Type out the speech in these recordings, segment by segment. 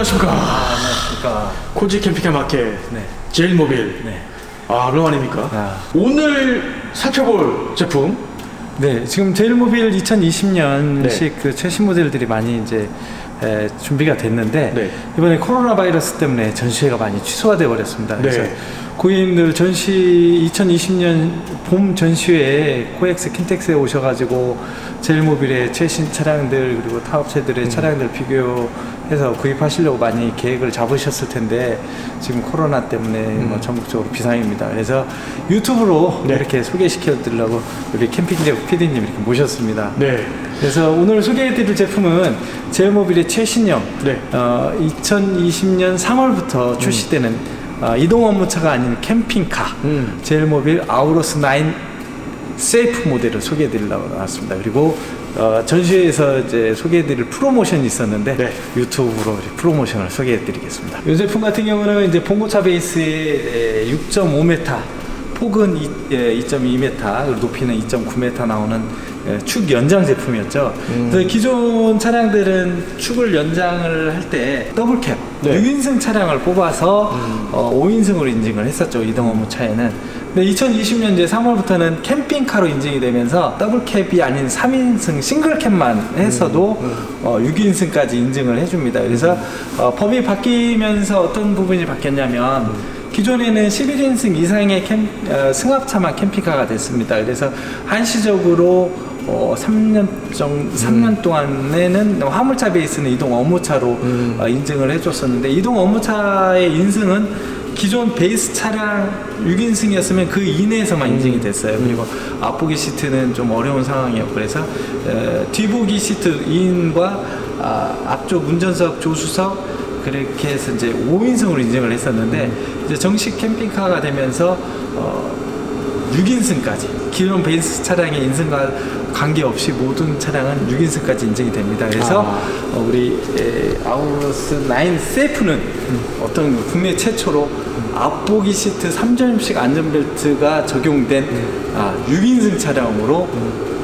아, 대표님 안녕하십니까. 안녕하십니까. 코지 캠핑카 마켓 네. 제일 모빌. 네. 아, 얼마만입니까? 아. 오늘 살펴볼 제품. 네, 지금 제일모빌 2020년식 네. 그 최신 모델들이 많이 이제 에, 준비가 됐는데 네. 이번에 코로나 바이러스 때문에 전시회가 많이 취소가 되어 버렸습니다. 네. 그래서 고객님들 전시 2020년 봄 전시회에 코엑스 킨텍스에 오셔가지고 제일모빌의 최신 차량들 그리고 타업체들의 음. 차량들 비교해서 구입하시려고 많이 계획을 잡으셨을 텐데 지금 코로나 때문에 뭐 전국적으로 비상입니다. 그래서 유튜브로 음. 네. 이렇게 소개시켜 드리려고 우리 캠핑제 PD님 이렇게 모셨습니다. 네. 그래서 오늘 소개해드릴 제품은 제일모빌의 최신형 네. 어, 2020년 3월부터 출시되는 어, 이동 업무차가 아닌 캠핑카 음. 제일모빌 아우로스 9 세이프 모델을 소개해드리려고 나왔습니다. 그리고 어, 전시회에서 이제 소개해드릴 프로모션이 있었는데 네. 유튜브로 프로모션을 소개해드리겠습니다. 이 제품 같은 경우는 이제 봉고차 베이스에 6.5m, 폭은 2, 2.2m, 그리고 높이는 2.9m 나오는 예, 축 연장 제품이었죠. 음. 그래서 기존 차량들은 축을 연장을 할 때 더블캡, 네. 음. 6인승 차량을 뽑아서 어, 5인승으로 인증을 했었죠. 이동 업무 차에는. 근데 2020년 이제 3월부터는 캠핑카로 인증이 되면서 더블캡이 아닌 3인승 싱글캡만 했어도 음. 어, 6인승까지 인증을 해줍니다. 그래서 어, 법이 바뀌면서 어떤 부분이 바뀌었냐면 기존에는 11인승 이상의 캠, 어, 승합차만 캠핑카가 됐습니다. 그래서 한시적으로 어, 3년 정 3년 동안에는 화물차 베이스는 이동 업무차로 어, 인증을 해줬었는데 이동 업무차의 인승은 기존 베이스 차량 6인승이었으면 그 이내에서만 인증이 됐어요. 그리고 앞보기 시트는 좀 어려운 상황이었고 그래서 에, 뒤보기 시트 2인과 아, 앞쪽 운전석 조수석 그렇게 해서 이제 5인승으로 인증을 했었는데 이제 정식 캠핑카가 되면서 어, 6인승까지 기존 베이스 차량의 인승과 관계없이 모든 차량은 6인승까지 인증이 됩니다. 그래서 아. 어, 우리 에, 아우로스 9 세이프는 어떤 국내 최초로 앞보기 시트 3점식 안전벨트가 적용된 아, 6인승 차량으로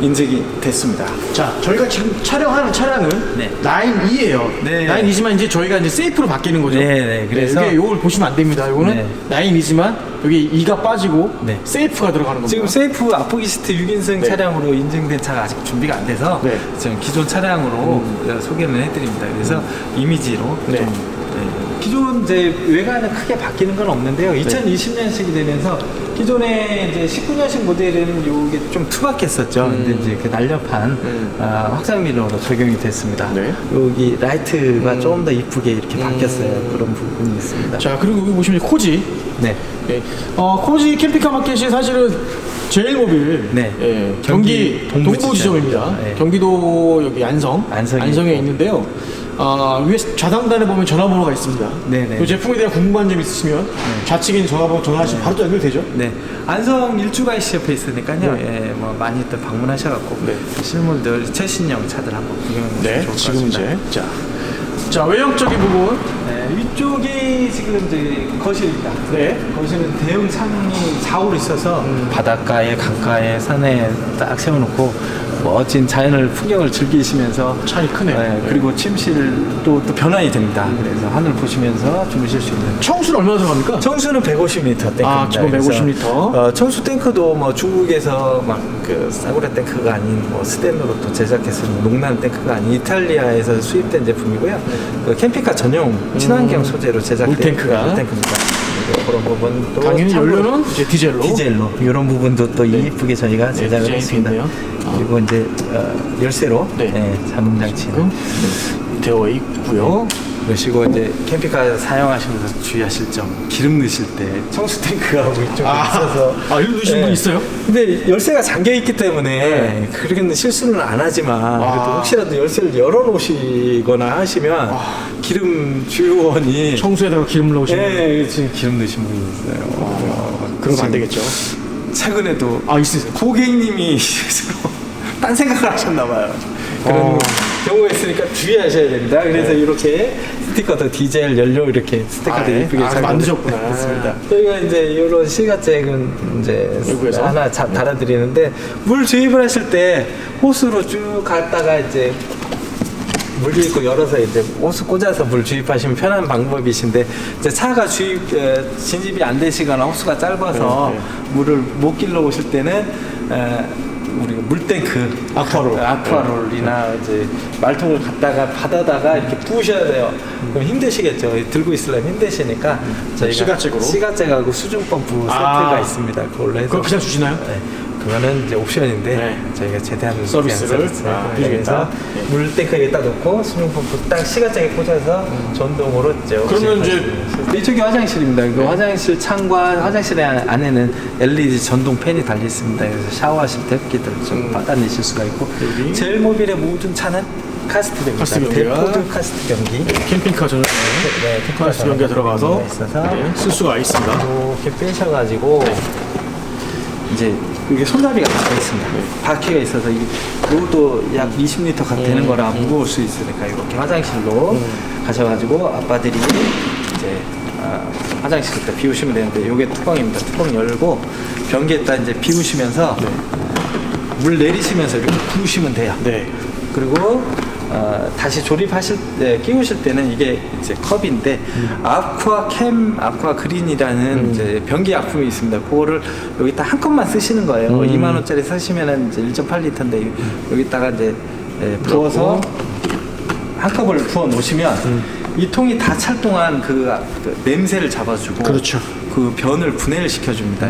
인증이 됐습니다. 자, 저희가 지금 촬영하는 차량은 네. 9E예요. 네. 9E지만 이제 저희가 이제 세이프로 바뀌는 거죠. 네, 네. 그래서- 이게 요걸 보시면 안 됩니다. 요거는 네. 9E지만 여기 2가 빠지고 네. 세이프가 들어가는 겁니다. 지금 세이프 앞보기 시트 6인승 네. 차량으로 인증된 차가 아직 준비가 안 돼서 네. 지금 기존 차량으로 어, 소개를 해드립니다. 그래서 이미지로 네. 좀 네. 기존 이제 외관은 크게 바뀌는 건 없는데요. 2020년식이 되면서 기존에 이제 19년식 모델은 이게 좀 투박했었죠. 근데 이제 그 날렵한 음. 아, 확장 미러로 적용이 됐습니다. 네. 여기 라이트가 음. 조금 더 이쁘게 이렇게 음. 바뀌었어요. 그런 부분이 있습니다. 자, 그리고 여기 보시면 코지. 네. 네. 어, 코지 캠핑카 마켓이 사실은 제일모빌 네. 예, 경기 경기 동부 동부, 지점입니다. 지점입니다. 네. 경기도 여기 안성 안성에 안성에. 있는데요. 아, 위에 좌상단에 보면 전화번호가 있습니다. 네네. 이 제품에 대한 궁금한 점 있으시면 좌측에 전화번호 전화하시면 바로 또 연결되죠. 네, 안성 일주가이시 옆에 있으니까요. 네. 예, 뭐 많이들 방문하셔갖고 네. 실물들 최신형 차들 한번 구경해 보시면 네, 좋을 것 지금 같습니다. 이제 자, 자 외형적인 부분. 네, 위쪽이 지금 이제 거실입니다. 네. 거실은 대형 창이 좌우로 있어서 음. 바닷가에 강가에 산에 딱 세워놓고 멋진 자연을 풍경을 즐기시면서 창이 크네요. 네, 그리고 침실도 또 변환이 됩니다. 그래서 하늘 보시면서 주무실 수 있는 청수는 얼마나 들어갑니까? 청수는 150m 탱크입니다. 아, 그래서, 150m. 어, 청수 탱크도 뭐 중국에서 막그 싸구려 탱크가 아닌 뭐 스텐으로 또 제작해서 녹난 탱크가 아닌 이탈리아에서 수입된 제품이고요. 그 캠핑카 전용 친환경 소재로 제작된 물탱크가. 물탱크입니다. 그런 부분도 당연히 참고로 연료는 이제 디젤로. 디젤로 이런 부분도 또 네. 이쁘게 저희가 제작을 디자인이 했습니다. 있네요. 아. 그리고 이제 어, 열쇠로 네. 네, 잠금 장치는 지금 되어 있고요. 그러시고 이제 캠핑카 사용하시면서 주의하실 점 기름 넣으실 때 청수 탱크가 위쪽에 아, 있어서 아, 이거 넣으신 분 있어요? 근데 열쇠가 잠겨 있기 때문에 네. 그렇게는 실수는 안 하지만 아. 그래도 혹시라도 열쇠를 열어 놓으시거나 하시면 기름 주유원이 청수에다가 기름 넣으시면 네, 지금 기름 넣으신 분이 있어요. 어, 그러면 안 되겠죠. 최근에도 아, 있으세요? 고객님이 딴 생각을 하셨나 봐요. 그런 어. 경우가 있으니까 주의하셔야 됩니다. 그래서 이렇게 스티커도 디젤 연료 이렇게 스티커도 아, 네. 예쁘게 아, 잘 만드셨구나. 만들었습니다. 저희가 이제 이런 시가잭은 이제 외부에서? 하나 자, 달아드리는데 물 주입을 하실 때 호스로 쭉 갔다가 이제 물리고 열어서 이제 호스 꽂아서 물 주입하시면 편한 방법이신데 이제 차가 주입 에, 진입이 안 되시거나 호스가 짧아서 네, 네. 물을 못 길러 오실 때는 에, 우리가 물탱크 아쿠아롤. 아쿠아롤이나 이제 말통을 갖다가 받아다가 이렇게 부으셔야 돼요. 그럼 힘드시겠죠. 들고 있으려면 힘드시니까 저희가 시가잭으로? 시가잭하고 수중 펌프 아. 세트가 있습니다. 그걸로 해서 그거 그냥 주시나요? 네. 그거는 이제 옵션인데 네. 저희가 제대한 서비스를? 그냥 서비스. 아, 그래서 해주겠다. 물 탱크에다 놓고 수중 펌프 딱 시가잭에 꽂아서 전동으로 이제 그러면 이제 이쪽이 화장실입니다. 그 화장실 창과 화장실 안- 안에는 LED 전동 팬이 달려 있습니다. 그래서 샤워하실 때 흡기들 좀 받아내실 수가 있고 여기. 제일 모빌의 모든 차는 카스트 경기입니다. 카스트 경기가. 데포드 카스트 경기. 캠핑카 전용에 네, 카스트 경기가 들어가서 있어서 네, 쓸 수가 있습니다. 이렇게 빼셔가지고 이제 이게 손잡이가 박혀 있습니다. 바퀴가 있어서 이 로도 약 20리터 가 되는 음. 거라 무거울 수 있으니까 이렇게 화장실로 가셔가지고 아빠들이 이제 아, 화장실을 때 비우시면 되는데 이게 뚜껑입니다. 뚜껑 열고 변기에다 이제 비우시면서 물 내리시면서 이렇게 부으시면 돼요. 네. 그리고 어, 다시 조립하실 때 끼우실 때는 이게 이제 컵인데 아쿠아 캠 아쿠아 그린이라는 이제 변기 약품이 있습니다. 그거를 여기다 한 컵만 쓰시는 거예요. 음. 2만 원짜리 사시면은 이제 1.8리터인데 여기다가 이제 예, 부어서 한 컵을 부어 놓으시면 이 통이 다 찰 동안 그, 아- 그 냄새를 잡아주고 그렇죠. 그 변을 분해를 시켜줍니다.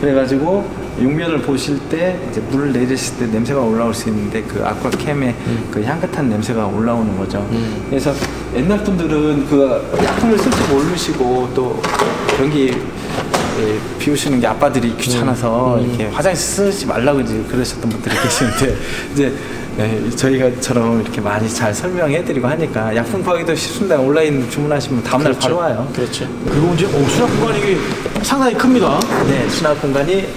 그래가지고 용면을 보실 때 이제 물을 내리실 때 냄새가 올라올 수 있는데 그 아쿠아캠의 그 향긋한 냄새가 올라오는 거죠. 그래서 옛날 분들은 그 약품을 쓸줄 모르시고 또 변기 예, 비우시는 게 아빠들이 귀찮아서 이렇게 화장실 쓰지 말라고 이제 그러셨던 분들이 계시는데 이제 네, 저희가처럼 이렇게 많이 잘 설명해드리고 하니까 약품 구하기도 쉽습니다. 온라인 주문하시면 다음날 바로 와요. 그렇죠. 그리고 이제 오, 수납 공간이 상당히 큽니다. 네, 수납 공간이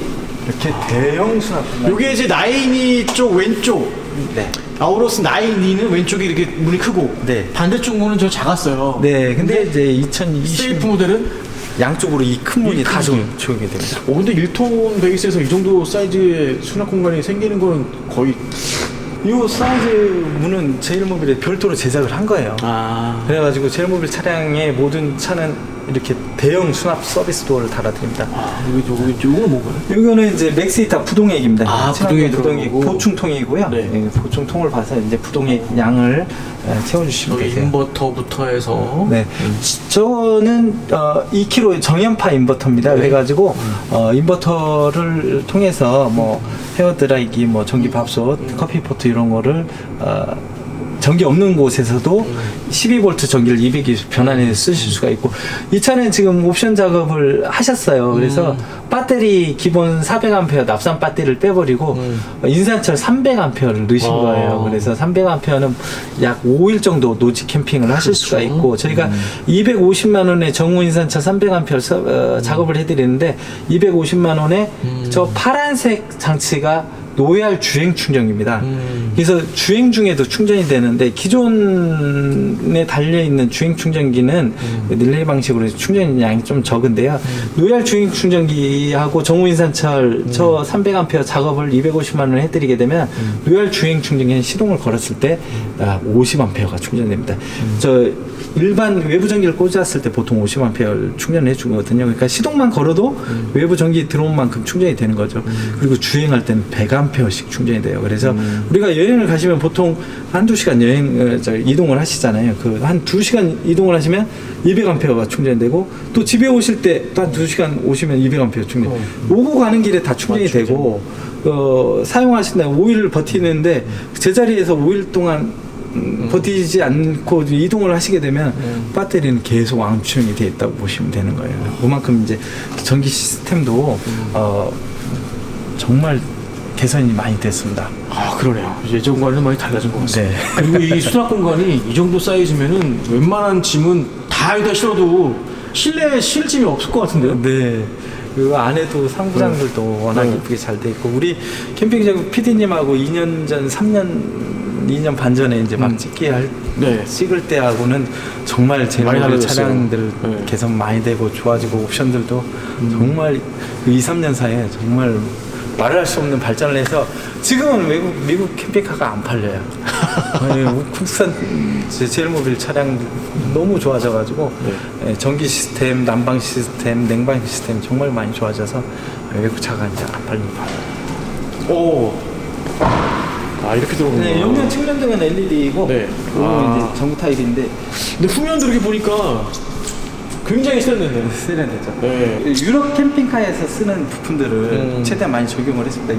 이렇게 대형 수납 공간. 요게 이제 나인이 쪽 왼쪽 네. 아우로스 나인이는 왼쪽이 이렇게 문이 크고 네. 반대쪽 문은 저 작았어요. 네, 근데 이제 2020 세이프 모델은 양쪽으로 이 큰 문이 이다큰 문. 조이게 됩니다. 어 근데 1톤 베이스에서 이 정도 사이즈의 수납 공간이 생기는 거는 거의 이 사이즈 문은 제일모빌에 별도로 제작을 한 거예요. 아 그래가지고 제일모빌 차량의 모든 차는 이렇게 대형 수납 서비스 도어를 달아드립니다. 아, 여기 저기 요거는 뭔가요? 이거는 이제 맥스이타 부동액입니다. 아, 부동액 부동액. 보충통이고요. 네. 네, 보충통을 봐서 이제 부동액 양을 에, 채워주시면 되세요. 인버터부터 해서 네, 저는 어, 2kg 정연파 인버터입니다. 그래가지고 어, 인버터를 통해서 뭐 헤어드라이기, 뭐 전기밥솥, 커피포트 이런 거를 어, 전기 없는 곳에서도 12V 전기를 220 변환해서 쓰실 수가 있고 이 차는 지금 옵션 작업을 하셨어요. 그래서 배터리 기본 400A 납산 배터리를 빼버리고 어, 인산철 300A를 넣으신 어. 거예요. 그래서 300A는 약 5일 정도 노지 캠핑을 하실 수가 그렇죠. 있고 저희가 250만 원에 정우 인산철 300A 서, 어, 작업을 해드리는데 250만 원에 저 파란색 장치가 노얄 주행 충전기입니다. 그래서 주행 중에도 충전이 되는데 기존에 달려 있는 주행 충전기는 그 릴레이 방식으로 충전 양이 좀 적은데요. 노얄 주행 충전기하고 정우 인산철 저 300A 작업을 250만 원 해드리게 되면 노얄 주행 충전기는 시동을 걸었을 때 아, 50A가 충전됩니다. 저 일반 외부 전기를 꽂았을 때 보통 50A 충전해 주거든요. 그러니까 시동만 걸어도 외부 전기 들어온 만큼 충전이 되는 거죠. 그리고 주행할 때는 100A씩 충전이 돼요. 그래서 우리가 여행을 가시면 보통 한두 시간 여행 어, 저 이동을 하시잖아요. 그 한 두 시간 이동을 하시면 200A가 충전되고 또 집에 오실 때 또 한 두 시간 오시면 200A 충전. 오고 가는 길에 다 충전이 되고 어, 사용하신다 5일을 버티는데 제자리에서 5일 동안 음, 버티지 않고 이동을 하시게 되면 배터리는 계속 왕충이 되어 있다고 보시면 되는 거예요. 그만큼 이제 전기 시스템도 어, 정말 개선이 많이 됐습니다. 아 그러네요. 예전과는 많이 달라진 것 같습니다. 네. 그리고 이 수납 공간이 이 정도 사이즈면은 웬만한 짐은 다 여기다 실어도 실내에 실 짐이 없을 것 같은데요. 네. 그 안에도 상부장들도 워낙 네. 이쁘게 잘 돼 있고 우리 캠핑장 PD님하고 2년 전, 3년, 2년 반 전에 이제 막 찍기 할 네. 찍을 때하고는 정말 제 많이 모델 달라졌어요. 차량들 네. 개선 많이 되고 좋아지고 옵션들도 정말 그 2, 3년 사이에 정말 말할 수 없는 발전을 해서 지금은 외국 미국 캠핑카가 안 팔려요. 예, 국산 제- 제일모빌 차량 너무 좋아져가지고 예, 전기 시스템, 난방 시스템, 냉방 시스템 정말 많이 좋아져서 외국 차가 이제 안 팔립니다. 오. 아 이렇게 들어오는 네, 영상 측면등은 LED이고 네. 이거는 아. 전구 타입인데 근데 후면도 이렇게 보니까 굉장히 세련됐네요. 세련되죠. 네. 유럽 캠핑카에서 쓰는 부품들을 음. 최대한 많이 적용을 했습니다.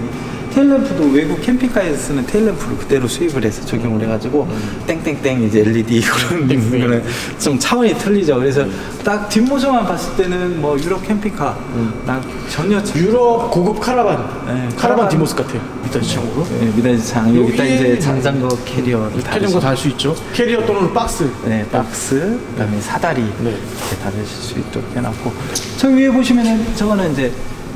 이 테일램프도 외국 캠핑카에서 쓰는 테일램프를 그대로 수입을 해서 적용을 해가지고 땡땡땡 이제 LED 그런 음. 거는 좀 차원이 틀리죠. 그래서 딱 뒷모습만 봤을 때는 뭐 유럽 캠핑카 난 전혀 차- 유럽 고급 카라반. 네, 카라반 카라반. 디모스 같아. 일단 시장으로. 네, 장 여기 딱 이제 장장거 캐리어를 캐리어가 달수 있죠. 캐리어 또는 박스. 네, 박스, 그다음에 사다리 네. 이렇게 달으실 수 있도록 해놨고 저 위에 보시면은 저거는 이제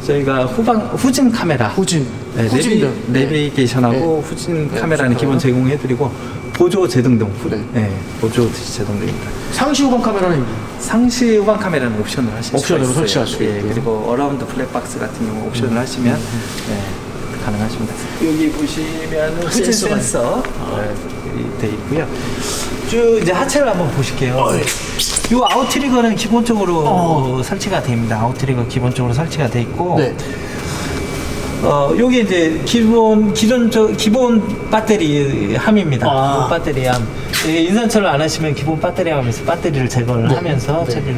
저희가 후방 후진 카메라 후진. 네, 내비, 후진등. 내비 게이션하고 후진 네, 카메라는 후진 기본 카메라. 제공해드리고 보조 제동등 네. 네, 보조 제동등입니다. 상시 후방 카메라는 상시 후방 카메라는 옵션을 하실 옵션으로 수가 있어요. 설치할 수 예, 있고요. 그리고 어라운드 플랫박스 같은 경우 옵션을 하시면 네, 가능하십니다. 여기 보시면 후진 센서가 센서 네, 돼 있고요. 쭉 이제 하체를 한번 보실게요. 이 아웃트리거는 기본적으로 어. 설치가 됩니다. 아웃트리거 기본적으로 설치가 돼 있고 네. 어, 요게 이제 기본, 기존, 저, 기본 배터리 함입니다. 아. 기본 배터리 함. 예, 인산철을 안 하시면 기본 배터리 함에서 배터리를 제거를 하면서 네. 처리를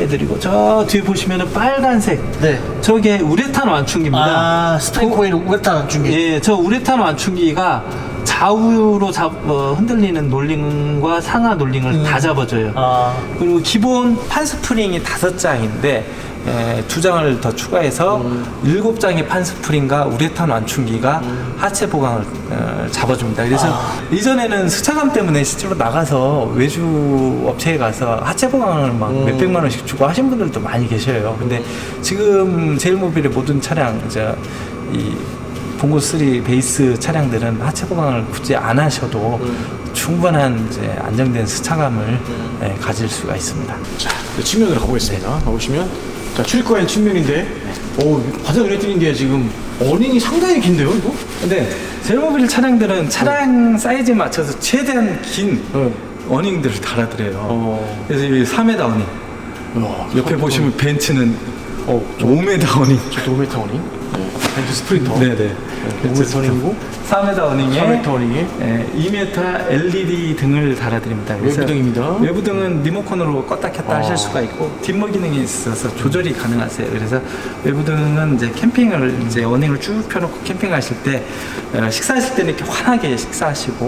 해드리고, 저 뒤에 보시면은 빨간색. 네. 저게 우레탄 완충기입니다. 아, 스프링 코일 우레탄 중에. 예, 저 우레탄 완충기가 좌우로 잡, 어, 흔들리는 놀링과 상하 놀링을 다 잡아줘요. 아. 그리고 기본 판 스프링이 다섯 장인데 에, 두 장을 더 추가해서 일곱 장의 판 스프링과 우레탄 완충기가 하체 보강을 어, 잡아줍니다. 그래서 이전에는 수차감 때문에 실제로 나가서 외주 업체에 가서 하체 보강을 막 몇백만 원씩 주고 하신 분들도 많이 계셔요. 근데 지금 제일모빌의 모든 차량 이제 이 봉고 3 베이스 차량들은 하체 보강을 굳이 안 하셔도 충분한 이제 안정된 수차감을 예, 가질 수가 있습니다. 자, 그 측면으로 가보겠습니다. 가보시면. 자, 출입구엔 측면인데. 오, 바닥 눈에 띄는 게 지금 어닝이 상당히 긴데요, 이거? 근데 제일모빌 차량들은 차량 사이즈에 맞춰서 최대한 긴 네. 어닝들을 달아드려요. 어. 그래서 이 3m 어닝. 와, 옆에 보시면 벤츠는 어, 5m 어닝. 저 5m 어닝. 네. 벤츠 스프린터. 네네. 5m 어닝이고. 4m 어닝에 4m 어닝에. 예, 2m LED 등을 달아드립니다. 그래서 외부등입니다. 외부등은 리모컨으로 껐다 켰다 아. 하실 수가 있고 뒷모 기능이 있어서 조절이 가능하세요. 그래서 외부등은 이제 캠핑을 이제 어닝을 쭉 펴놓고 캠핑 하실 때 어, 식사하실 때는 이렇게 환하게 식사하시고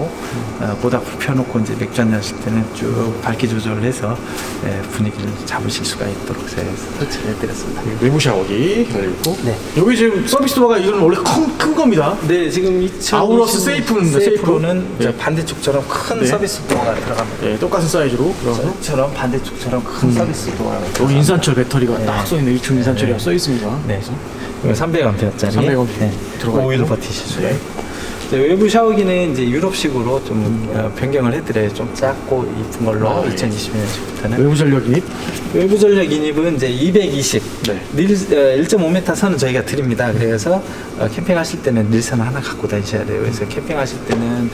어, 모닥불 펴놓고 이제 맥주 한잔 하실 때는 쭉 밝기 조절을 해서 예, 분위기를 잡으실 수가 있도록 제가 설치를 해드렸습니다. 외부 샤워기 달려 있고. 네. 여기 지금 서비스 도어가 이건 원래 큰, 큰 겁니다. 네, 지금 2020 아우러스 세이프입니다, 세이프. 세이프로는 이제 네. 반대쪽처럼 큰 네. 서비스 도어가 들어갑니다. 네, 똑같은 사이즈로. 그래서 처럼 반대쪽처럼 큰 서비스 도어가 여기 인산철 배터리가 네. 딱 써있네. 1층 인산철이가 네. 써있습니다. 네. 이거 300A짜리. 300A 들어가 있고. 오일 수가 네. 이제 외부 샤워기는 이제 유럽식으로 좀 어, 변경을 해드려요. 좀 작고 이쁜 걸로 아, 예. 2020년부터는. 외부 전력 인입. 외부 전력 인입은 이제 220. 네. 닐, 어, 1.5m 선은 저희가 드립니다. 그래서 어, 캠핑하실 때는 닐선 하나 갖고 다니셔야 돼요. 그래서 캠핑하실 때는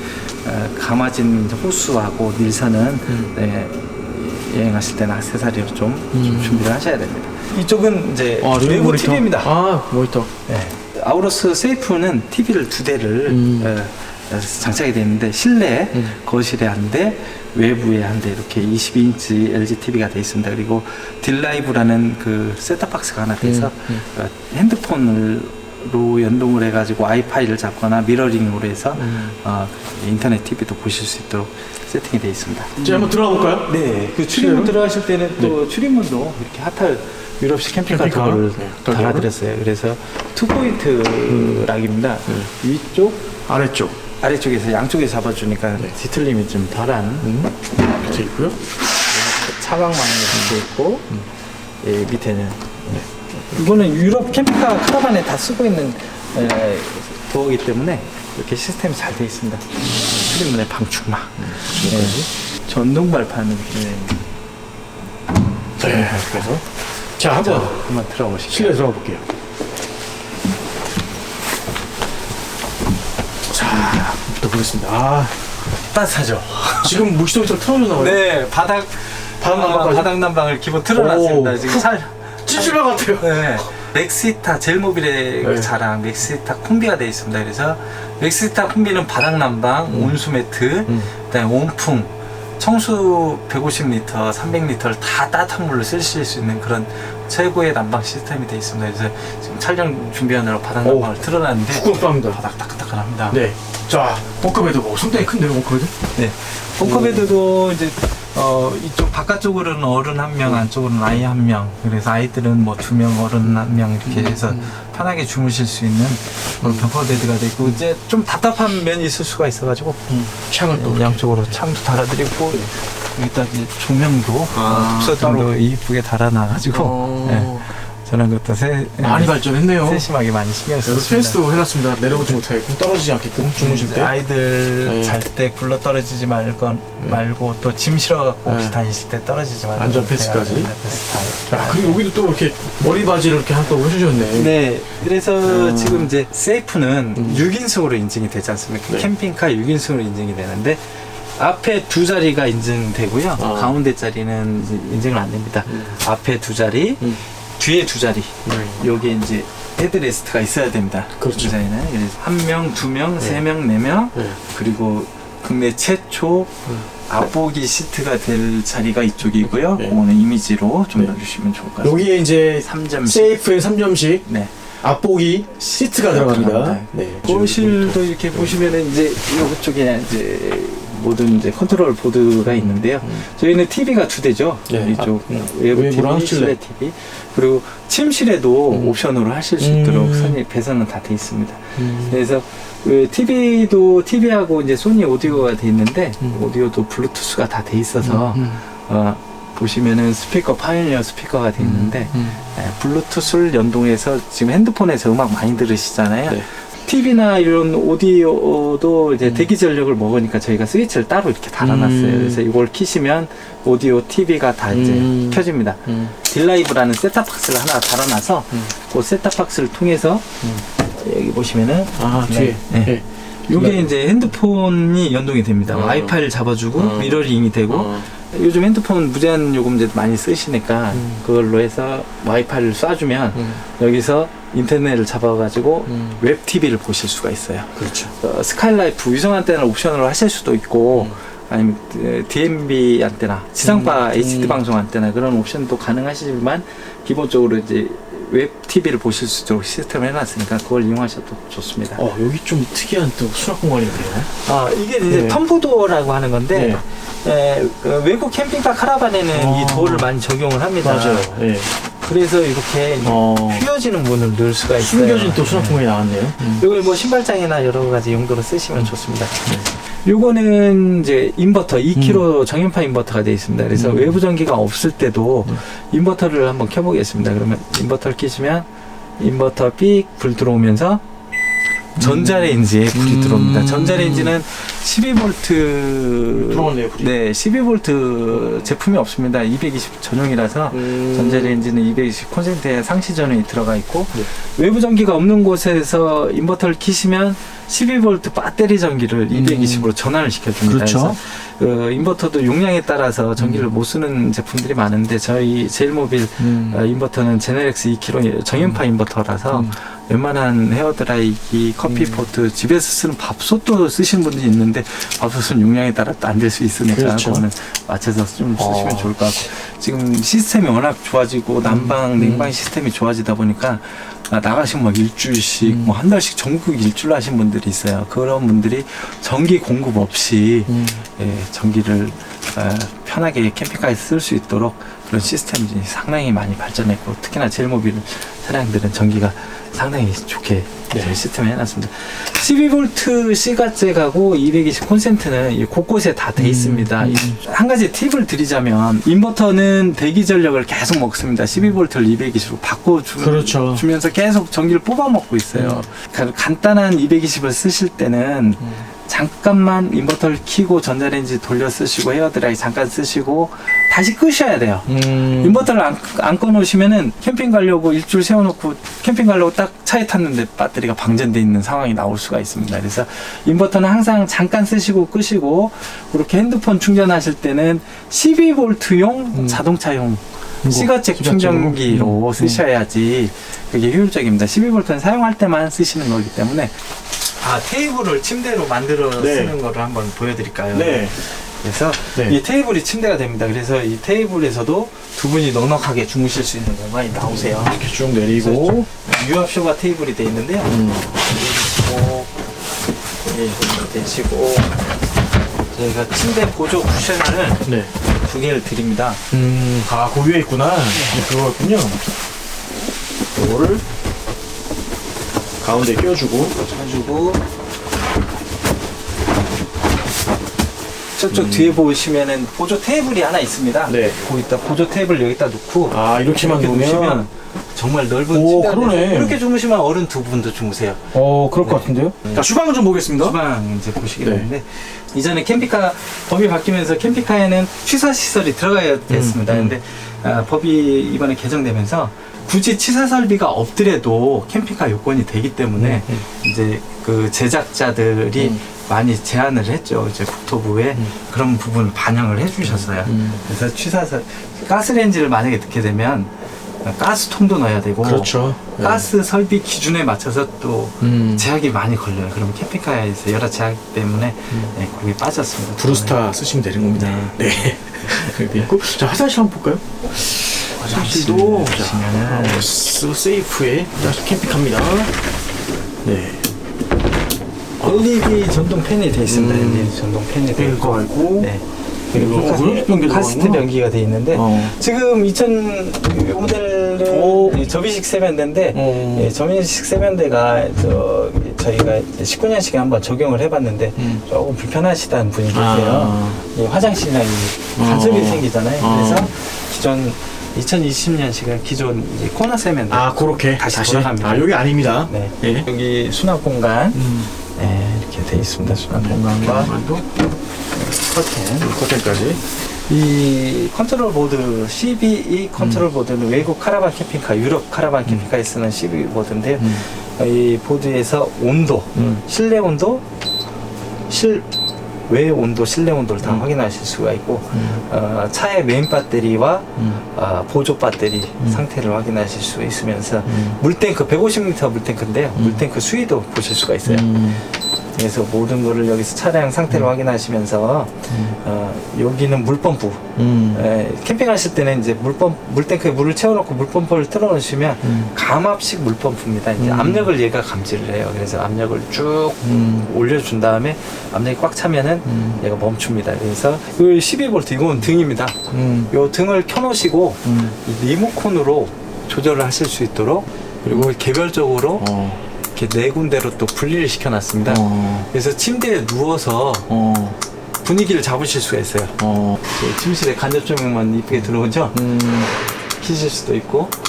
어, 감아진 호수하고 닐선은 음. 네, 여행하실 때는 액세서리로 좀, 좀 준비를 하셔야 됩니다. 이쪽은 이제 아, 외부. TV입니다. 아, 모니터. 네. 아우러스 세이프는 TV를 두 대를 음. 어, 장착이 되어 있는데 실내 거실에 한 대, 외부에 한 대 이렇게 22인치 LG TV가 되어 있습니다. 그리고 딜라이브라는 그 셋탑 박스가 하나 돼서 음, 어, 핸드폰으로 연동을 해가지고 와이파이를 잡거나 미러링으로 해서 음. 어, 인터넷 TV도 보실 수 있도록 세팅이 되어 있습니다. 이제 한번 들어가 볼까요? 네, 그 실내로? 출입문 들어가실 때는 또 출입문도 이렇게 핫할 유럽식 캠핑카 캠핑카? 도어를 네, 달아드렸어요. 그래서 투포인트 락입니다. 위쪽, 아래쪽. 아래쪽에서 양쪽에 잡아주니까 뒤틀림이 좀 덜한 음. 밑에 있고요. 차광망이 돼 있고 예, 밑에는 이거는 유럽 캠핑카 카라반에 다 쓰고 있는 에, 도어기 때문에 이렇게 시스템이 잘 돼 있습니다. 출입문에 방충망, 예, 전동 발판 네. 네. 그래서. 자, 한번 한번 들어보시죠. 실내 들어가 볼게요. 자, 또 보겠습니다. 아, 따뜻하죠. 지금 물시동처럼 틀어줬나 봐요. 네, 바닥 바닥 어, 난방, 아, 바닥 난방을 기본 틀어놨습니다. 오. 지금 살 찜질방 같아요. 네. 맥스타 젤모빌의 네. 자랑 맥스타 콤비가 되어 있습니다. 그래서 맥스타 콤비는 바닥 난방, 온수 매트, 음. 그다음에 온풍, 청수 150리터, 300리터를 다 따뜻한 물로 쓰실 수 있는 그런 최고의 난방 시스템이 되어 있습니다. 그래서 지금 촬영 준비하느라 바닥 오. 난방을 틀어놨는데 부끄럽합니다. 바닥 따끈따끈합니다. 네. 자, 벙커베드 뭐 상당히 큰데요, 벙커베드? 네. 벙커베드도 이제 어 이쪽 바깥쪽으로는 어른 한 명, 안쪽으로는 아이 한 명. 그래서 아이들은 뭐 두 명, 어른 한 명 이렇게 해서 편하게 주무실 수 있는 그런 벙커 베드가 돼 있고 이제 좀 답답한 면이 있을 수가 있어가지고 창을 또. 양쪽으로 창도 달아드리고 여기다 이제 조명도 아, 독서등도 이쁘게 달아놔가지고 어. 네. 저런 것도 세, 많이 발전했네요. 세심하게 많이 신경 여기 썼습니다. 펜스도 해놨습니다. 내려오지 못하게끔 떨어지지 않게끔 주무실 때. 아이들 네. 잘 때 굴러 떨어지지 말건 말고 또 짐 실어갖고 혹시 네. 다니실 때 떨어지지 말고 안전 패스까지. 안전 패스 다. 자, 그리고 여기도 또 이렇게 머리 바지를 이렇게 하나 또 해주셨네. 네, 그래서 음. 지금 이제 세이프는 음. 6인승으로 인증이 되지 않습니까? 네. 캠핑카 6인승으로 인증이 되는데 앞에 두 자리가 인증되고요. 아. 가운데 자리는 인증을 안 됩니다. 음. 앞에 두 자리, 음. 뒤에 두 자리. 네. 여기에 이제 헤드레스트가 있어야 됩니다. 그렇죠. 디자인은 그래서 한 명, 두 명, 세 명, 네 명, 네. 그리고 국내 최초 음. 앞보기 시트가 될 자리가 이쪽이고요. 네. 그거는 이미지로 좀 네. 넣어주시면 좋을 것 같습니다. 여기에 이제 3점 세이프에 3점씩 네. 앞보기 시트가 들어갑니다. 들어갑니다. 네. 거실도 이렇게 보시면은 이제 이쪽에 이제 모든 이제 컨트롤 보드가 있는데요. 저희는 TV가 두 대죠. 네. 이쪽 아, 음. 외부 TV, 실내. TV. 그리고 침실에도 음. 옵션으로 하실 수 음. 있도록 선이 배선은 다 돼 있습니다. 음. 그래서 그 TV도 TV하고 이제 소니 오디오가 돼 있는데 음. 오디오도 블루투스가 다 돼 있어서 음. 어, 보시면은 스피커 파이어니어 스피커가 돼 있는데 음. 네, 블루투스를 연동해서 지금 핸드폰에서 음악 많이 들으시잖아요. 네. TV나 이런 오디오도 이제 음. 대기 전력을 먹으니까 저희가 스위치를 따로 이렇게 달아놨어요. 음. 그래서 이걸 키시면 오디오, TV가 다 이제 음. 켜집니다. 음. 딜라이브라는 셋탑박스를 하나 달아놔서 음. 그 셋탑박스를 통해서 여기 보시면은 아, 네. 뒤에. 네. 네. 이게 네. 이제 핸드폰이 연동이 됩니다. 어. 와이파이를 잡아주고 어. 미러링이 되고 어. 요즘 핸드폰 무제한 요금제 많이 쓰시니까 음. 그걸로 해서 와이파이를 쏴주면 음. 여기서 인터넷을 잡아가지고 음. 웹 TV를 보실 수가 있어요. 그렇죠. 어, 스카이라이프 위성 안테나 옵션으로 하실 수도 있고 음. 아니면 어, DMB 안테나 지상파 음. HD 음. 방송 안테나 그런 옵션도 가능하시지만 기본적으로 이제 웹 TV를 보실 수 있도록 시스템을 해놨으니까 그걸 이용하셔도 좋습니다. 어, 여기 좀 특이한 또 수납 공간이네요. 아, 이게 이제 네. 텀브도어라고 하는 건데 네. 에, 그 외국 캠핑카 카라반에는 어. 이 도어를 많이 적용을 합니다. 맞아요. 예. 그래서 이렇게 어. 휘어지는 문을 넣을 수가 있어요. 숨겨진 또 수납 공간이 나왔네요. 음. 이걸 뭐 신발장이나 여러 가지 용도로 쓰시면 좋습니다. 요거는 이제 인버터 2kg 정연파 인버터가 되어 있습니다. 그래서 음. 외부 전기가 없을 때도 음. 인버터를 한번 켜보겠습니다. 그러면 인버터를 켜시면 인버터 삑불 들어오면서 전자레인지에 불이 음. 들어옵니다. 전자레인지는 12V 들어오네요, 불이. 네, 12V 제품이 없습니다. 220 전용이라서 음. 전자레인지는 220 콘센트에 상시 전원이 들어가 있고 네. 외부 전기가 없는 곳에서 인버터를 키시면 12V 배터리 전기를 220으로 전환을 시켜줍니다. 음. 그렇죠. 그래서 그 인버터도 용량에 따라서 전기를 못 쓰는 제품들이 많은데 저희 제일모빌 음. 어, 인버터는 제네렉스 2kg 정연파 인버터라서 음. 웬만한 헤어드라이기, 커피포트, 집에서 쓰는 밥솥도 쓰시는 분들이 있는데 밥솥은 용량에 따라 안될 수 있으니까 그렇죠. 그거는 맞춰서 좀 쓰시면 어. 좋을 것 같고 지금 시스템이 워낙 좋아지고 난방, 음. 냉방 시스템이 좋아지다 보니까 아, 나가시면 막 일주일씩 음. 뭐한 달씩 전국 일주를 하신 분들이 있어요. 그런 분들이 전기 공급 없이 음. 예, 전기를 어, 편하게 캠핑카에서 쓸수 있도록 그런 시스템이 상당히 많이 발전했고 특히나 제일모빌 차량들은 전기가 상당히 좋게 네. 시스템을 해놨습니다. 12V C가잭하고 220 콘센트는 이 곳곳에 다돼 음, 있습니다. 음. 이- 한 가지 팁을 드리자면 인버터는 대기 전력을 계속 먹습니다. 12V를 220으로 바꿔주면서 그렇죠. 계속 전기를 뽑아 먹고 있어요. 음. 그 간단한 220을 쓰실 때는 음. 잠깐만 인버터를 켜고 전자레인지 돌려 쓰시고 헤어드라이 잠깐 쓰시고 다시 끄셔야 돼요. 음. 인버터를 안, 안 꺼놓으시면은 캠핑 가려고 일주일 세워놓고 캠핑 가려고 딱 차에 탔는데 배터리가 방전돼 있는 상황이 나올 수가 있습니다. 그래서 인버터는 항상 잠깐 쓰시고 끄시고 그렇게 핸드폰 충전하실 때는 12V용 음. 자동차용 시가책? 충전기로 음. 쓰셔야지 그게 효율적입니다. 12V는 사용할 때만 쓰시는 거기 때문에 아 테이블을 침대로 만들어 네. 쓰는 거를 한번 보여드릴까요? 네. 그래서 네. 이 테이블이 침대가 됩니다. 그래서 이 테이블에서도 두 분이 넉넉하게 주무실 수 있는 공간이 나오세요. 이렇게 쭉 내리고. 유압 쇼가 테이블이 돼 있는데요. 음. 내리시고, 예, 이렇게 되시고, 저희가 침대 보조 쿠션을 네. 두 개를 드립니다. 음, 아, 그 위에 있구나. 네, 그거였군요. 이거를 가운데 껴주고. 해주고, 저쪽 뒤에 보시면은 보조 테이블이 하나 있습니다. 네. 거기다 보조 테이블 여기다 놓고 아, 이렇게만 이렇게 놓으면. 정말 넓은 오, 침대가 그러네. 돼서 이렇게 주무시면 어른 두 분도 주무세요. 어, 그럴 것 같은데요? 자, 주방을 좀 보겠습니다. 주방 이제 보시게 네. 되는데 이전에 캠핑카 법이 바뀌면서 캠핑카에는 취사 시설이 들어가야 됐습니다. 음. 근데 아, 법이 이번에 개정되면서 굳이 취사 설비가 없더라도 캠핑카 요건이 되기 때문에 음, 이제 그 제작자들이 음. 많이 제안을 했죠. 이제 국토부에 음. 그런 부분을 반영을 해주셨어요. 음. 그래서 취사설 가스레인지를 만약에 넣게 되면 가스통도 넣어야 되고 그렇죠. 네. 가스 설비 기준에 맞춰서 또 음. 제약이 많이 걸려요. 그러면 캠핑카에서 여러 제약 때문에 네, 거기 빠졌습니다. 브루스타 쓰시면 되는 겁니다. 네. 있고. 자, 화장실 한번 볼까요? 화장실도 자, 보시면은 하우스 세이프에 화장실 캠핑카입니다. 네. LED 전동 팬이 돼 있습니다. 음. LED 전동 팬이 돼 있고, 거 있고. 네. 그리고 그리고 그런 변기도 카스트. 변기가 돼 있는데 어. 지금 2000 모델은 오. 이 접이식 세면대인데 어. 예, 접이식 세면대가 저 저희가 19년식에 한번 적용을 해봤는데 음. 조금 불편하시다는 분이 계세요. 아. 이 화장실이나 이 간섭이 어. 생기잖아요. 어. 그래서 기존 2020년식은 기존 이 코너 세면대 아, 그렇게 다시 돌아갑니다. 아, 여기 아닙니다. 네. 예. 여기 수납 공간 음. 네, 이렇게 돼 있습니다. 수납 공간과 공간도 커튼. 커튼까지. 이 컨트롤 보드 CBE 컨트롤 보드는 외국 카라반 캠핑카, 유럽 카라반 캠핑카에 쓰는 CBE 보드인데요. 음. 이 보드에서 온도, 음. 실내 온도, 실 외 온도, 실내 온도를 다 음. 확인하실 수가 있고 음. 어, 차의 메인 배터리와 음. 어, 보조 배터리 음. 상태를 확인하실 수 있으면서 음. 물탱크 150리터 물탱크인데요. 음. 물탱크 수위도 보실 수가 있어요. 음. 그래서 모든 거를 여기서 차량 상태를 확인하시면서 어, 여기는 물펌프 음. 에, 캠핑하실 때는 이제 물펌 물탱크에 물을 채워놓고 물펌프를 틀어놓으시면 음. 감압식 물펌프입니다. 이제 음. 압력을 얘가 감지를 해요. 그래서 압력을 쭉 음. 올려준 다음에 압력이 꽉 차면은 음. 얘가 멈춥니다. 그래서 이 12V 이건 등입니다. 음. 이 등을 켜놓으시고 음. 이 리모컨으로 조절을 하실 수 있도록 그리고 개별적으로 어. 이렇게 네 군데로 또 분리를 시켜놨습니다. 어. 그래서 침대에 누워서 어. 분위기를 잡으실 수가 있어요. 어. 그 침실에 간접 조명만 이쁘게 들어오죠? 음. 키실 수도 있고 음.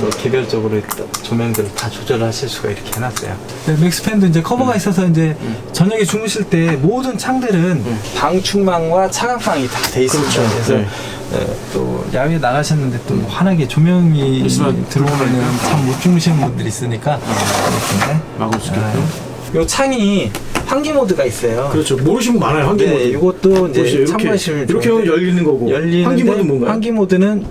또 개별적으로 또 조명들을 다 조절하실 수가 이렇게 해놨어요. 네, 맥스팬도 이제 커버가 있어서 이제 저녁에 주무실 때 모든 창들은 방충망과 차광망이 다 돼 있습니다. 그렇죠. 그래서 네. 예, 또 야외 나가셨는데 또 환하게 조명이 있으면 들어오면은 참 못 주무시는 분들이 있으니까 이렇게 막을 수 있게끔. 요 창이 환기 모드가 있어요. 그렇죠. 모르시는 분 많아요. 환기 네, 모드. 이것도 이제 보시죠. 이렇게 참고하시면 이렇게 좋은데 하면 열리는 거고. 열리는데 환기 모드 뭔가요? 환기 모드는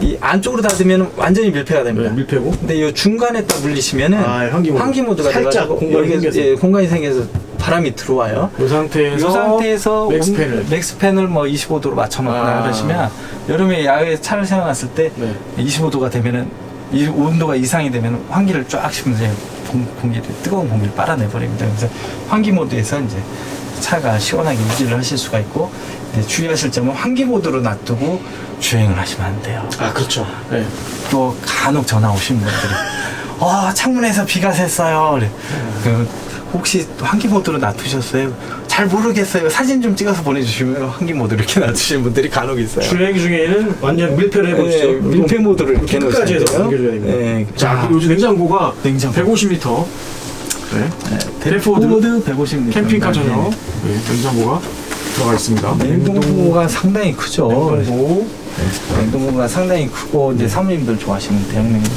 이 안쪽으로 닫으면 완전히 밀폐가 네, 됩니다. 밀폐고. 근데 이 중간에 딱 물리시면은 아, 환기 모드. 가 살짝 돼가지고 공간이 여기 생겨서. 예, 공간이 생겨서 바람이 들어와요. 이 상태에서 이 상태에서 맥스팬을. 온- 맥스팬을 뭐 25도로 맞춰놓거나 아. 그러시면 여름에 야외에 차를 세워놨을 때 네. 25도가 되면은 이 온도가 이상이 되면 환기를 쫙 시면서 공, 공기를 뜨거운 공기를 빨아내 버립니다. 그래서 환기 모드에서 이제 차가 시원하게 유지를 하실 수가 있고 이제 주의하실 점은 환기 모드로 놔두고 주행을 하시면 안 돼요. 아, 그렇죠. 네. 또 간혹 전화 오신 분들이 아 창문에서 비가 샜어요. 그래. 그 혹시 환기 모드로 놔두셨어요? 잘 모르겠어요. 사진 좀 찍어서 보내주시면 환기 모드 이렇게 놔두시는 분들이 간혹 있어요. 주행 중에는 완전 밀폐를 해보시죠. 네, 밀폐 모드를 이렇게 끝까지 해서. 연결해야 됩니다. 네. 자, 아. 그리고 요즘 냉장고가 냉장고. 150m 네. 네, 데드포드 데드포드 150 캠핑카 네. 전용 네, 냉장고가 들어가 있습니다. 냉동고가 상당히 크죠. 냉동고. 네, 냉동고가 상당히 크고 이제 사모님들 좋아하시는 대형 냉동.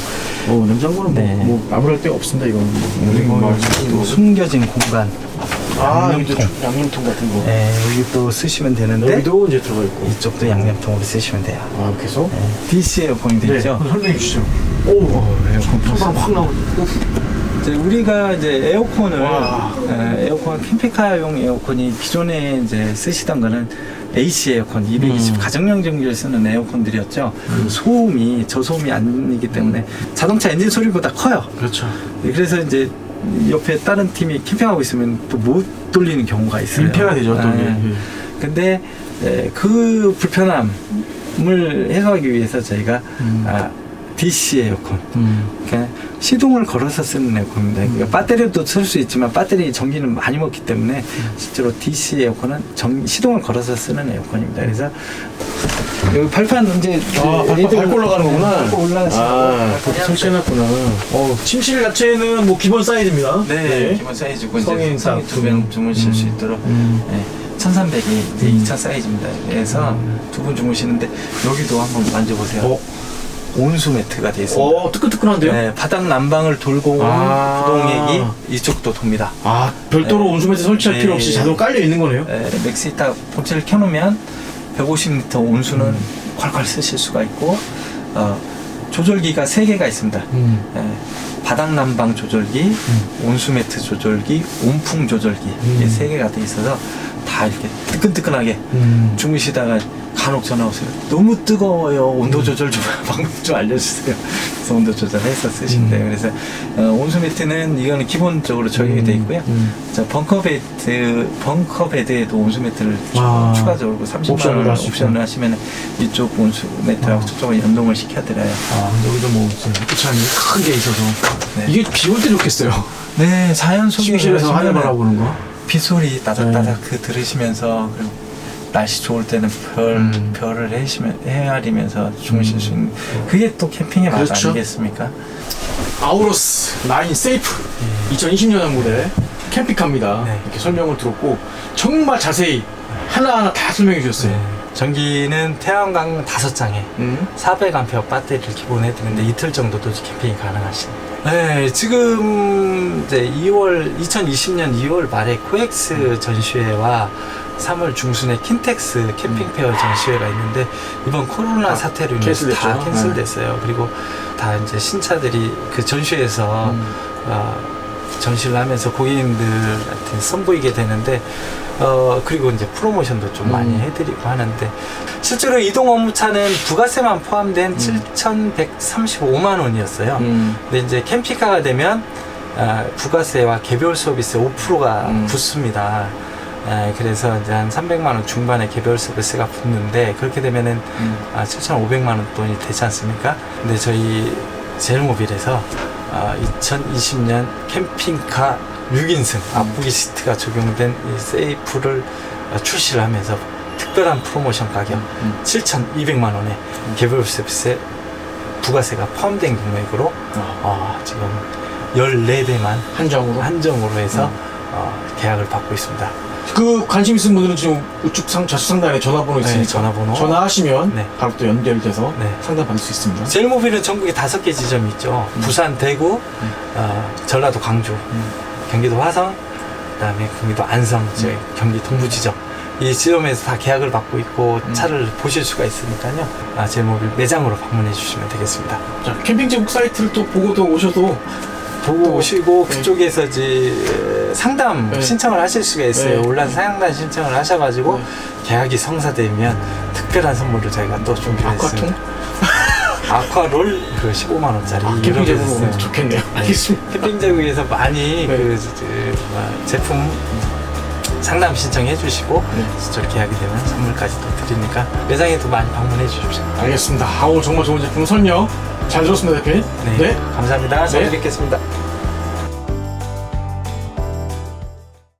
어, 냉장고는 뭐, 네. 뭐 아무럴 데 없습니다. 이거는. 그리고 또 숨겨진 공간. 아, 양념통. 양념통 같은 거. 네, 여기 또 쓰시면 되는데 여기도 이제 들어가 있고. 이쪽도 양념통으로 쓰시면 돼요. 아, 해서. 네, DC 에어컨이 네, 되죠. 한번 설명해 주시죠. 오, 에어컨 한바람 확 나오고. 이제 우리가 이제 에어컨을 와. 에, 에어컨 캠핑카용 에어컨이 기존에 이제 쓰시던 거는 AC 에어컨 220 음. 가정용 전기를 쓰는 에어컨들이었죠. 소음이 저소음이 아니기 때문에 자동차 엔진 소리보다 커요. 그렇죠. 그래서 이제 옆에 다른 팀이 캠핑하고 있으면 또 못 돌리는 경우가 있어요. 민폐가 되죠, 또. 네. 예, 예. 근데 에, 그 불편함을 해소하기 위해서 저희가 음. 아, DC 에어컨 음. 그러니까 시동을 걸어서 쓰는 에어컨입니다. 그러니까 배터리도 쓸 수 있지만 배터리 전기는 많이 먹기 때문에 실제로 DC 에어컨은 전, 시동을 걸어서 쓰는 에어컨입니다. 그래서 여기 발판 이제 아, 발판 애들 밟고 올라가는 거구나. 밟고 올라가시고 아, 그렇게 설치해놨구나. 어, 침실 자체는 뭐 기본 사이즈입니다. 네, 기본 사이즈고 성인 이제 성인 딱 두명 주무실 수 음. 있도록 음. 네, 1300이 이제 음. 2000 사이즈입니다. 그래서 두 분 주무시는데 여기도 한번 만져보세요. 어, 온수 매트가 되어 있습니다. 어, 뜨끈뜨끈한데요? 네, 바닥 난방을 돌고 온 아. 구동액이 이쪽도 돕니다. 아, 별도로 네. 온수매트 설치할 네. 필요 없이 자동 깔려 있는 거네요? 에, 맥스히터 본체를 켜놓으면 150리터 온수는 음. 콸콸 쓰실 수가 있고 어, 조절기가 3개가 있습니다. 음. 에, 바닥 난방 조절기, 온수 매트 조절기, 온풍 조절기 음. 이게 3개가 돼 있어서 다 이렇게 뜨끈뜨끈하게 음. 주무시다가 간혹 전화 오세요. 너무 뜨거워요. 온도 조절 좀 방법 좀 알려주세요. 그래서 온도 조절해서. 음. 그래서 어, 온수 매트는 이거는 기본적으로 적용이 돼 있고요. 음. 자, 벙커 베드, 벙커 베드에도 온수 매트를 추- 아, 추가적으로 30만 옵션을 원 할수 있구나. 옵션을 하시면 이쪽 온수 매트하고 아. 저쪽을 연동을 시켜드려요. 아, 여기도 뭐, 끝창이 큰게 있어서. 네. 이게 비 올 때 좋겠어요. 네, 자연 속에 침실에서 하늘 바라보는 거. 빗소리 따닥따닥 네. 그 들으시면서 그리고 날씨 좋을 때는 별 음. 별을 헤시면 헤아리면서 주무실 수 있는 그게 또 캠핑의 맛 그렇죠. 아니겠습니까? 아우로스 9 세이프 2020년 모델 캠핑카입니다. 네. 이렇게 설명을 들었고 정말 자세히 하나하나 다 설명해 주셨어요. 네. 전기는 태양광 5장에 음. 400A 배터리를 기본에 드는데 이틀 정도도 캠핑이 가능하십니다. 네, 지금 이제 2월 2020년 2월 말에 코엑스 전시회와 3월 중순에 킨텍스 캠핑페어 전시회가 있는데 이번 코로나 아, 사태로 인해서 캔슬됐죠? 다 캔슬됐어요. 그리고 다 이제 신차들이 그 전시회에서 음. 어, 전시를 하면서 고객님들한테 선보이게 되는데 어 그리고 이제 프로모션도 좀 많이 음. 해드리고 하는데 실제로 이동 업무차는 부가세만 포함된 음. 7,135만 원이었어요. 음. 근데 이제 캠핑카가 되면 아, 부가세와 개별 서비스 5%가 음. 붙습니다. 에, 그래서 이제 한 300만 원 중반에 개별 서비스가 붙는데 그렇게 되면은 음. 아, 7,500만 원 돈이 되지 않습니까? 근데 저희 제일모빌에서 아, 2020년 캠핑카 6인승 앞부기 시트가 적용된 이 세이프를 아, 출시를 하면서 특별한 프로모션 가격 음. 7,200만 원에 개별 서비스에 부가세가 포함된 금액으로 아, 아, 지금 14대만 한정으로. 한정으로 해서 음. 어, 계약을 받고 있습니다. 그 관심 있으신 분들은 지금 우측 상 좌측 상단에 전화번호 네, 있으니까 전화번호. 전화하시면 네. 바로 또 연결돼서 네. 상담 받을 수 있습니다. 제일모빌은 전국에 다섯 개 지점이 있죠. 음. 부산, 대구, 음. 어, 전라도, 광주, 경기도 화성, 그다음에 경기도 안성, 저 경기 동부 지점. 이 지점에서 다 계약을 받고 있고 음. 차를 보실 수가 있으니까요. 아, 제일모빌 매장으로 방문해 주시면 되겠습니다. 자, 캠핑 제국 사이트를 또 보고도 오셔도 보고 또, 오시고 네. 그쪽에서 이제 상담 네. 신청을 하실 수가 있어요. 네. 온라인 상담 신청을 하셔가지고 네. 계약이 성사되면 특별한 선물을 저희가 또 준비를 아쿠아통? 했습니다. 아쿠아롤 그 15만 원짜리 아, 캠핑 제국은 좋겠네요. 알겠습니다. 캠핑 제국에서 많이 네. 그, 저, 뭐, 제품 상담 신청해 주시고 네. 실제로 계약이 되면 선물까지 또 드리니까 매장에도 많이 방문해 주십시오. 알겠습니다. 아, 오늘 정말 좋은 제품 설명 잘 들었습니다, 대표님. 네, 감사합니다. 잘 네. 뵙겠습니다.